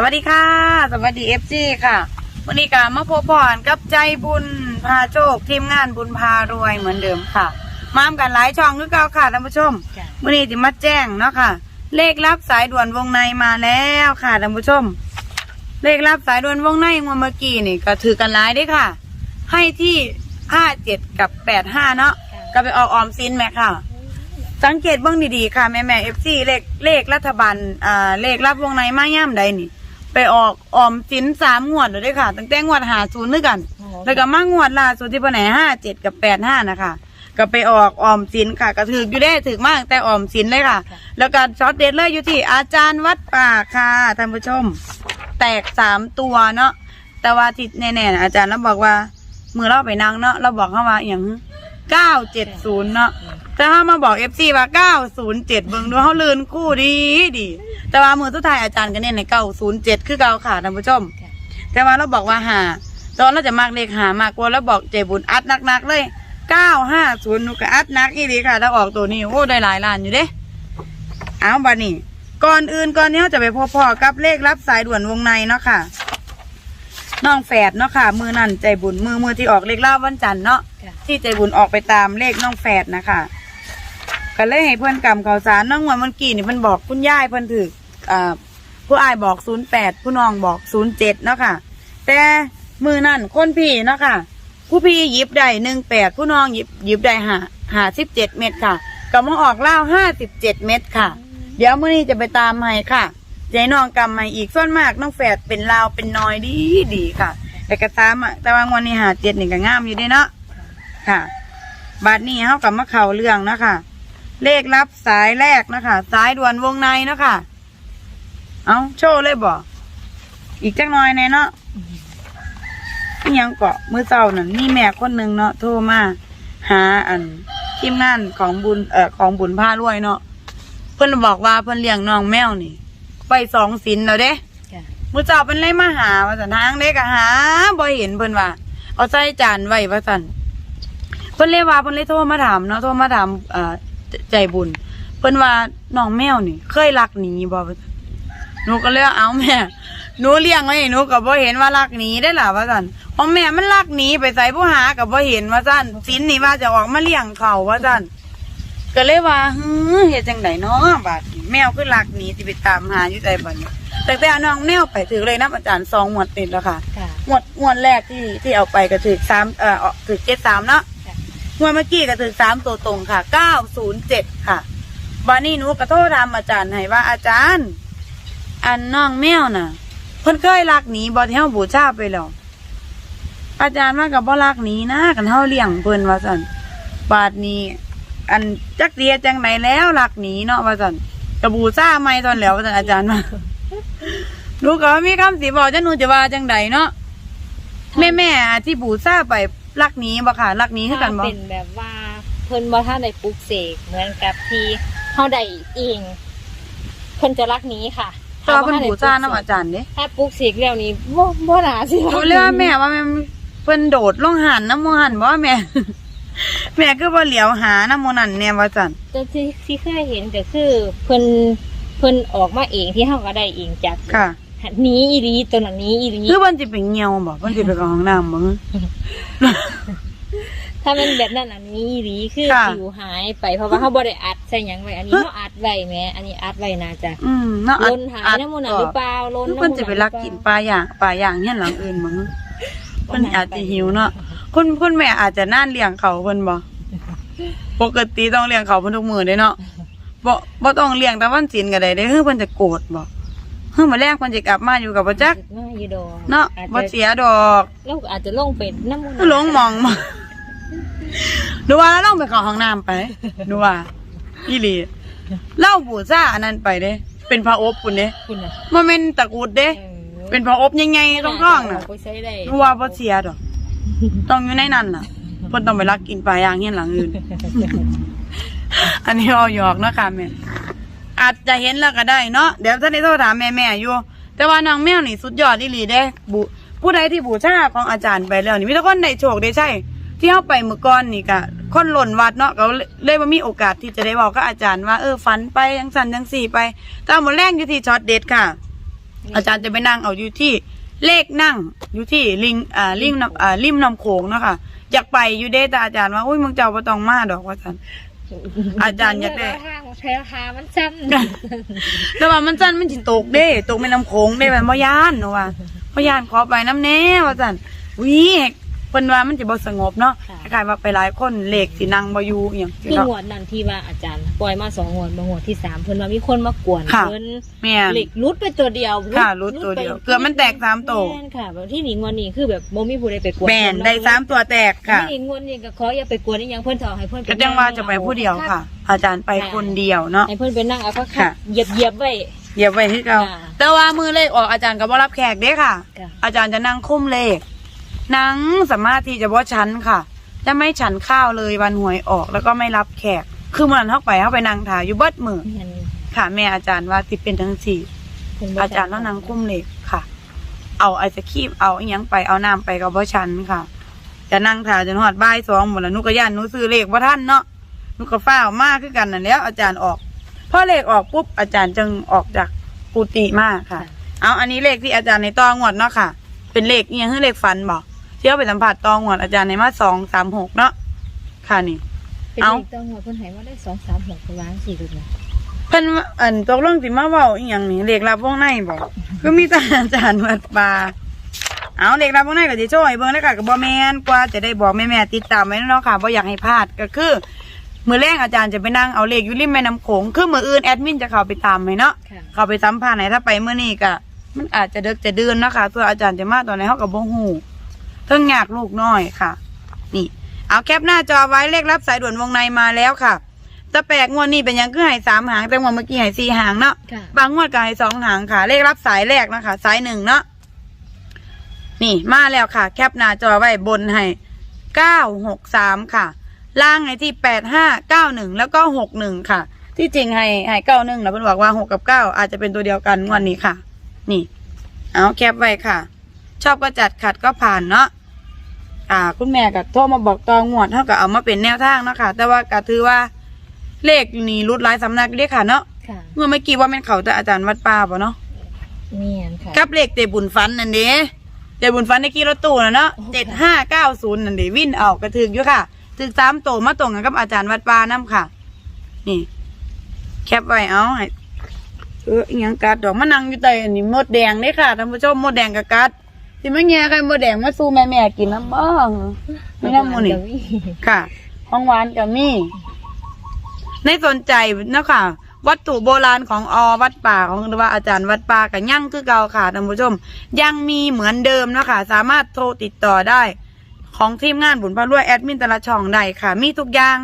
สวัสดีค่ะ สวัสดีเอฟซีค่ะ วันนี้ก็มาพบพรกับใจบุญพาโชคทีมงานบุญพารวยเหมือนเดิมค่ะ มามกันหลายช่องคือเก่าค่ะท่านผู้ชมจ้ะวันนี้จะมาแจ้งเนาะค่ะ เลขลับสายด่วนวงในมาแล้วค่ะท่านผู้ชม เลขลับสายด่วนวงในงวดเมื่อกี้นี่ก็ถือกันหลายเด้อค่ะ ให้ที่ห้าเจ็ดกับแปดห้าเนาะก็ไปออกออมซินแม่ค่ะสังเกตเบ้างดีๆค่ะแม่แม่เอฟซีเลขเลขรัฐบาลอ่าเลขรับวงในมาย่ามใดนี่ ไปออกออมสินสามงวดเลยเด้อค่ะ ตั้งแต่งวดหาศูนย์ด้วยกัน แล้วก็มางวดล่าสุดที่ปไหนห้าเจ็ดกับแปดห้านะคะก็ไปออกออมสินค่ะก็ถืออยู่ได้ถือมากแต่ออมสินเลยค่ะ แล้วก็ช็อตเด็ดเลยอยู่ที่อาจารย์วัดป่าค่ะท่านผู้ชม แตกสามตัวเนาะแต่ว่าที่แน่ๆนะอาจารย์เราบอกว่ามือเราไปนั่งเนาะเราบอกเข้ามาอย่างเก้าเจ็ดศูนย์เนาะ แต่ถ้ามาบอกเอฟซีว่าเก้าศูนย์เจ็ดเบิ่งดูเขาลื่นคู่ดีดี แต่ว่ามือสุดท้ายอาจารย์ก็เน้นในเก้าศูนย์เจ็ดคือเก้าค่ะท่านผู้ชม แต่ว่าเราบอกว่าหาตอนเราจะมากเลขหามากกว่าแล้วบอกเจบุญอัดหนักๆเลยเก้าห้าศูนย์นุกอัดหนักอีดีค่ะ ถ้าออกตัวนี้โอ้ได้หลายล้านอยู่เด้เอาบัดนี้ก่อนอื่นก่อนนี้เราจะไปพบพ่อกับเลขรับสายด่วนวงในเนาะค่ะน้องแฝดเนาะค่ะ มือนั่นใจบุญมือมือที่ออกเลขล่าวันจันทร์เนาะจ้ะที่ใจบุญออกไปตามเลขน้องแฝดนะคะ ก็เลยให้เพื่อนกำข่าวสารน้องวันเมื่อกี้นี่เพิ่นบอกคุณย่ายเพิ่อนถืออ่าผู้อายบอกศูนย์แปดผู้น้องบอกศูนย์เจ็ดเนาะค่ะ แต่มือนั่นคนพี่เนาะค่ะ ผู้พี่หยิบได้หนึ่งแปดผู้น้องหยิบหยิบได้ห้าห้าสิบเจ็ดเม็ดค่ะก็มาออกเล่าห้าสิบเจ็ดเม็ดค่ะ เดี๋ยวมื้อนี้จะไปตามให้ค่ะใจน้องกำมาอีกส่วนมากน้องแฝดเป็นลาวเป็นน้อยดีดีค่ะ แต่กระตามอะแต่ว่างวันนี้หาเจ็ดหนี่งก็งามอยู่ด้เนาะค่ะบัดนี้เฮากลับมาเข่าเรื่องเนาะค่ะ เลขรับสายแรกนะคะ สายด่วนวงในเนาะค่ะเอาโชว์เลยบ่อีกจักหน่อยแน่เนาะอิหยังเกาะมือเจ้านั่นมีแม่คนหนึ่งเนาะโทรมาหาอันทีมงานของบุญเอ่อของบุญผ้ารวยเนาะเพิ่นบอกว่าเพิ่นเลี้ยงน้องแมวนี่ ไปสองสินแล้วเด้จ้ะมือเจ้าเป็นเลยมาหาว่าสันทางเด็กก็หาบ่เห็นเพิ่นว่า เอาใส่จานไว้ว่าสันเพิ่นเลยว่าเพิ่นเลยโทรมาถามเนาะโทรมาถามเอ่อ ใจใจบุญ เพิ่นว่าน้องแมวนี่ เคยลักหนีบ่ว่าซั่นหนูก็เลยว่าเอาแม่หนูเลี้ยงไว้หนูก็บ่เห็นว่าลักหนีได้ล่ะว่าซั่นของแม่มันลักหนีไปใส่ผู้หาก็บ่เห็นว่าซั่นสินนี่ว่าจะออกมาเลี้ยงเขาว่าซั่นก็เลยว่าฮึเฮ็ดจังไดเนาะบาดนี้แมวคือลักหนีสิไปตามหาอยู่ใจบัดนี้แต่แต่เอาน้องแมวไปถือเลยนะอาจารย์สองหมวดติดแล้วค่ะค่ะหมวดหมวดแรกที่ที่เอาไปก็ถือสามเอ่อถือเจ็ดสามเนาะ ค่ะหมวดเมื่อกี้ก็ถือสามตัวตรงค่ะเก้าศูนย์เจ็ดค่ะบานี่หนูก็โทษถามอาจารย์ให้ว่าอาจารย์ อันน้องแมวน่ะเพิ่นเคยลักหนีบอที่เฮาบูชาไปแล้วอาจารย์ว่ากับบ่ลักหนีนะกันเฮาเลี้ยงเพิ่นว่าซั่นบาดนี้ อันจักเดียจังไหนแล้วลักหนีเนาะว่าซั่นกระบูชาไม่ตอนแล้วว่าซั่นอาจารย์ว่าหนูก็มีคำสีบอกจะหนูจะว่าจังใดเนาะแม่แม่ที่บูซ่าไป ลักหนี้บ่ค่ะลักหนี้คือกันบ่ถ้าเป็นแบบว่าเพิ่นบ่ท่านได้ปลุกเสกเหมือนกับที่เฮาได้เองเพิ่นจะรักนี้ค่ะแต่ว่าเพิ่นบูซ่าน้ำอาจารย์เด้ถ้าปลุกเสกแล้วนี้บ่บ่น่าสิหนูเรียกว่าแม่ว่าแม่เพิ่นโดดลงหันน้ำมูหันบ่ว่าแม่แม่คือบ่เหลียวหาน้ำมูนั่นแน่ว่าจันแต่ที่ที่เคยเห็นก็คือเพิ่นเพิ่นออกมาเองที่เฮาก็ได้เองจากค่ะ หนี้อีหลีตัวนั้นหนี้อีหลีคือเพิ่นสิไปเหี่ยวบ่เพิ่นสิไปเข้าห้องน้ำบ่ถ้ามันแบบนั้นอันนี้อีหลีคือค่ะสิวหายไปเพราะว่าเฮาบ่ได้อัดใส่หยังไว้อันนี้เฮาอัดไว้แหมอันนี้อัดไว้น่าจะอืมเนาะลนหายน้ำมูกน่ะหรือเปล่าลนคือน้ำเพิ่นมูกสิน่ะไปลักกินปลาย่างปลาย่างเฮียนหลังอื่นบ่เพิ่นอาจจะหิวเนาะคุณคุณแม่อาจจะน่านเลี้ยงเขาเพิ่นบ่ปกติต้องเลี้ยงเขาเพิ่นทุกมื้อเด้เนาะบ่บ่ต้องเลี้ยงแต่วันศีลก็ได้เด้คือเพิ่นจะโกรธบ่เฮ้ยมาแรกเพิ่นสิกลับมาอยู่กับบ่จักมาอยู่ดอกเนาะอาจบ่จะเสียดอกเราก็อาจจะลงไปน้ำมูกหลงมองมาหนูว่าเราต้องไปเข้าห้องน้ำไปหนูว่าอีหลีเล่าบูซ่าอันนั้นไปเด้ เป็นพระอบปุ่นเด้คุณน่ะบ่แม่นตะกรุดเด้เออเป็นพระอบใหญ่ๆท้องๆน่ะเาไปใช้ได้หนูว่าบ่เสียดอกต้องอยู่ในนั้นน่ะเพิ่นต้องไปลักกินปลาย่างเฮียนหลังอื่น อันนี้เอาหยอกเนาะค่ะแม่ อาจจะเห็นแล้วก็ได้เนาะเดี๋ยวท่านได้โทรถามแม่แม่ๆอยู่ แต่ว่านางแมวนี่สุดยอดอีหลีเด้บุผู้ใดที่บูชาของอาจารย์ไปแล้วนี่มีแต่คนได้โชคได้ใช่ที่เข้าไปเมื่อก่อนนี่ก็คนหล่นวัดเนาะก็เลยว่ามีโอกาสที่จะได้บอกกับอาจารย์ว่าเออฝันไปยังสันยังสี่ไปแต่หมดแรงอยู่ที่ช็อตเด็ดค่ะ อาจารย์จะไปนั่งเอาอยู่ที่เลขนั่งอยู่ที่ลิงอ่าลิงน้ำอ่าริมน้ำโขงเนาะคะอยากไปอยู่เด้แต่อาจารย์ว่าอุ้ยมึงเจ้าบ่ต้องมาดอกว่าซั่น อาจารย์อยากได้ ทางใช้ราคามันสั้นแต่ว่ามันจันมันสิตกเด้ตกแม่น้ำโขงเด้มันบ่ย่านเนาะว่าบ่ย่านขอไปน้ำแน่ว่าซั่นวิ เพิ่นว่ามันจะบ่สงบเนาะคล้ายๆว่าไปหลายคนเลขสินั่งบ่อยู่อหยังคืองวดนั้นที่ว่าอาจารย์ ปล่อยมาสองงวดบางงวดที่สามเพิ่นว่ามีคนมากวนค่ะ เพิ่นแม่น เหล็กรุดไปตัวเดียวค่ะรุดตัวเดียวไปเกือบมันแตกสามตัว แม่นค่ะแบบที่หนิงวันนี้คือแบบโมมีผู้ใดไปกวนแม่นได้สามตัวแตกค่ะ ที่หนิงวันนี้ก็ขออย่าไปกวนนี่ยังเพิ่นจะเอาให้เพิ่นก็จังว่าจะไปผู้เดียวค่ะ อาจารย์ไปคนเดียวเนาะ ให้เพิ่นไปนั่งเอาก็ค่ะ เหยียบเหยียบๆไว้เหยียบไว้ที่เก่าค่ะแต่ว่ามือเลขออกอาจารย์ก็บ่รับแขกเด้ค่ะ ค่ะ อาจารย์จะนั่งคุ้มเลข นั่งสามารถที่จะบ่ชั้นค่ะจะไม่ฉันข้าวเลยวันหวยออกแล้วก็ไม่รับแขก คือเมื่อนั้นเข้าไปเข้าไปนั่งถ่ายอยู่เบิดมือแม่นค่ะ แม่อาจารย์ว่าสิเป็นทั้งสี่เพิ่นบ่อาจารย์ต้องนั่งคุ้มเลขค่ะ เอาไอศครีมเอาอีหยังไปเอาน้ำไปกับบ่ชั้นค่ะ จะนั่งถ่ายจนหอดบ่ายสองหมดแล้วหนุก็ย่านหนุซื้อเลขบ่ท่านเนาะหนุก็ฟ้าวมากคือกันนั่นแหล้ว อาจารย์ออกพอเลขออกปุ๊บอาจารย์จึงออกจากกุฏิมากค่ะ เอาอันนี้เลขที่อาจารย์ในตองวดเนาะค่ะ เป็นเลขเอียงคือเลขฟันบอก เที่ยวไปสัมผัสตองวดอาจารย์ในมาสองสามหกเนาะค่ะนี่ เป็นเอาเลขต้องหัวเพิ่นให้ว่าได้2 3 6ประมาณ4ดูนะเพิ่นว่าอันตกลงสิมาเว้าอีหยังนี่เลขรับวงในบอกก็มีแต่อาจารย์วัดปลาเอาเลขรับวงในก็สิโชว์ให้เบิ่งแล้วค่ะก็บ่แม่นกว่าจะได้บอกแม่ๆติดตามไว้เนาะค่ะบ่อยากให้พลาดก็คือ มื้อแรกอาจารย์จะไปนั่งเอาเลขอยู่ริมแม่น้ำโขงคือมื้ออื่นแอดมินจะเข้าไปตามให้เนาะ ค่ะ เข้าไปสัมภาษณ์ไหนถ้าไปเมื่อนี้ก็มันอาจจะเดึกจะเดือนเนาะคะส่วนอาจารย์จะมาตอนไหนเขากับบ่หู เพิ่งอยากลูกน้อยค่ะ นี่ เอาแคปหน้าจอไว้เลขรับสายด่วนวงในมาแล้วค่ะแตะแปลกงวดนี้เป็นหยังคือให้สามหางแต่งวดเมื่อกี้ให้สี่หางเนาะค่ะบางงวดก็ให้สองหางค่ะ เลขรับสายแรกนะคะ สายหนึ่งเนาะนี่มาแล้วค่ะ แคปหน้าจอไว้บนให้เก้าหกสามค่ะ ล่างให้ที่แปดห้าเก้าหนึ่งแล้วก็หกหนึ่งค่ะ ที่จริงให้ให้เก้าหนึ่งนะเพิ่นบอกว่าหกกับเก้าอาจจะเป็นตัวเดียวกันงวดนี้ค่ะ นี่ เอาแคปไว้ค่ะ ชอบก็จัดขัดก็ผ่านเนาะ อ่า คุณแม่ก็โทรมาบอกตองวดเท่ากับเอามาเป็นแนวทางเนาะค่ะ แต่ว่าก็ถือว่าเลขอยู่นี่รุดหลายสำนักเด้ค่ะเนาะค่ะเมื่อเมื่อกี้ว่าเป็นเขาแต่อาจารย์วัดป่าป่ะเนาะเมียนค่ะ กับเลขเตบุญฟันนั่นเด้เตบุญฟันในกี่รถตู้นะเนาะโอ้เจ็ดห้าเก้าศูนย์นั่นเด้วินเอากระถึกอยู่ค่ะถึกสามโตมาตรงกันกับอาจารย์วัดป่านํค่ะ นี่ แคปไว้เอาให้เอออีหยังกัดดอกมะนังอยู่ใต้อันนี้มดแดงเด้ค่ะท่านผู้ชมมดแดงกับกัด ที่ไม่แง่ใครมดแดงมาสู้แม่แม่ๆกินน้ำบ้างไม่น้ำมูนี่ค่ะ ของหวานกับมี่ในสนใจเนาะค่ะ วัตถุโบราณของอวัดป่าของหรือว่าอาจารย์วัดป่ากับยั่งคือเก่าค่ะท่านผู้ชม ยังมีเหมือนเดิมเนาะค่ะ สามารถโทรติดต่อได้ ของทีมงานบุญพระรวยแอดมินแต่ละช่องได้ค่ะ มีทุกอย่าง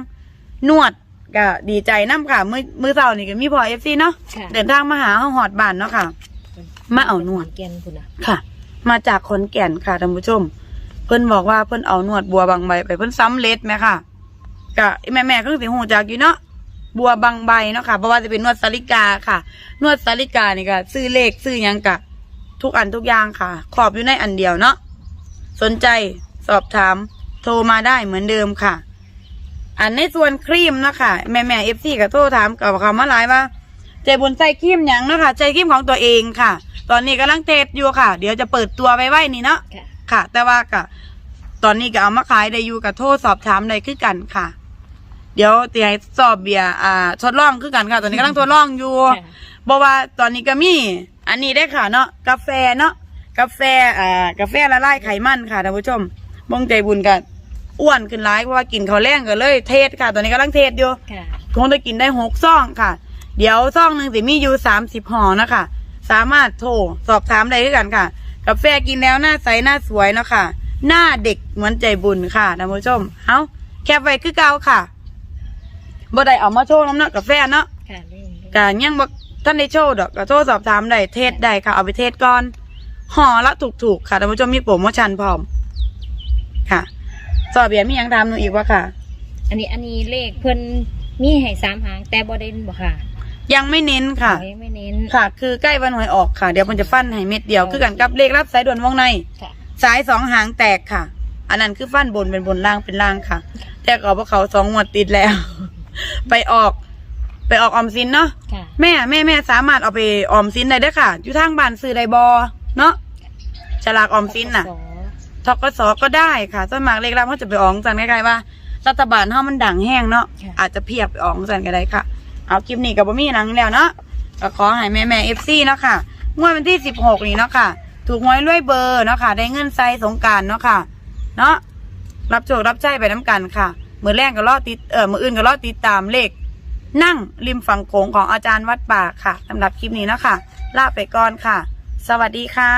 นวดก็ดีใจน้ำค่ะ มือมือเสาร์นี่ก็มีพอเอฟซีเนาะค่ะ เดินทางมาหาห้องหอดบ้านเนาะค่ะ มาเอานวด แกนคุณอะค่ะ มาจากขอนแก่นค่ะท่านผู้ชม เพิ่นบอกว่าเพิ่นเอาหนวดบัวบางใบไปเพิ่นซ้ำเล็ดไหมค่ะกะแม่แม่ๆก็สิหูจักอยู่เนาะบัวบางใบเนาะค่ะเพราะว่าจะเป็นนวดสาลิกาค่ะ นวดสาลิกานี่ก็ซื้อเลขซื้อยังกะ ทุกอันทุกอย่างค่ะ ขอบอยู่ในอันเดียวเนาะสนใจสอบถาม โทรมาได้เหมือนเดิมค่ะ อันในส่วนครีมนะคะแม่แม่เอฟซีก็โทรถามกับคำว่าหลายว่า ใจบุญใจครีมยังเนาะคะใจครีมของตัวเองค่ะ ตอนนี้กำลังเทสอยู่ค่ะ เดี๋ยวจะเปิดตัวไว้ไว้นี่เนาะค่ะ ค่ะ แต่ว่าก็ตอนนี้ก็เอามาขายได้อยู่กับโทษสอบถามได้คือกันค่ะ เดี๋ยวเตียให้สอบเบียร์อ่าทดลองคือกันค่ะ ตอนนี้กำลังทดลองอยู่ค่ะ บอกว่าตอนนี้ก็มี อันนี้ได้ค่ะเนาะกาแฟเนาะกาแฟอ่ากาแฟละลายไขมันค่ะท่านผู้ชมบงใจบุญกันอ้วนขึ้นร้ายเพราะว่ากินข้าวแรงกันเลย เทศค่ะ ตอนนี้กำลังเทศอยู่ ค่ะ คงจะกินได้หกซองค่ะ เดี๋ยวซองหนึ่งสิมีอยู่สามสิบห่อนะคะ สามารถโทรสอบถามได้ด้วยกันค่ะ กาแฟกินแล้วหน้าใสหน้าสวยเนาะค่ะ หน้าเด็กเหมือนใจบุญค่ะท่านผู้ชม เอาแคปไว้คือเก่าค่ะบ่ได้เอามาโชว์น้ำเนาะกาแฟเนาะค่ะเรื่องกะยังบ่ท่านได้โชว์ดอกก็โทรสอบถามได้เทศได้ค่ะ เอาไปเทศก่อนห่อละถูกๆค่ะท่านผู้ชมมีโปรโมชั่นพร้อม ค่ะ สอบเบียร์มีหยังถามหนูอีกว่าค่ะ อันนี้อันนี้เลขเพิ่นมีให้สามหางแต่บ่ได้บ่ค่ะ ยังไม่เน้นค่ะไม่ไม่เน้น ค่ะ คือใกล้วันหวยออกค่ะ เดี๋ยวมันจะฟันให้เม็ดเดียว คือกันกับเลขรับสายด่วนวงใน ค่ะ สายสองหางแตกค่ะ อันนั้นคือฟันบนเป็นบนล่างเป็นล่างค่ะ แต่ก็เพราะเขาสองงวดติดแล้ว ไปออก ไปออกออมสินเนาะ ค่ะ แม่แม่แม่สามารถเอาไปออมสินได้เด้อค่ะ อยู่ทางบ้านซื้อได้บอเนาะฉลากออมสินน่ะสทกสก็ได้ค่ะส่วนมากเลขรับเขาจะไปอองจันใกล้ๆว่า รัฐบาลเฮามันดังแห้งเนาะค่ะ อาจจะเพียบไปอองจันก็ได้ค่ะ เอาคลิปนี้กับบ่มีหนังแล้วเนาะก็ขอให้แม่แม่เอฟซีเนาะค่ะงวดวันที่สิบหกนี้เนาะค่ะ ถูกหวยรวยเบอร์เนาะค่ะ ได้เงินใส่สงการเนาะค่ะ เนาะรับโชครับใจไปน้ำกันค่ะ มือแรกก็รอติดเออมืออื่นก็รอติดตามเลข นั่งริมฝั่งโขงของอาจารย์วัดป่าค่ะสำหรับคลิปนี้เนาะค่ะลาไปก่อนค่ะ สวัสดีค่ะ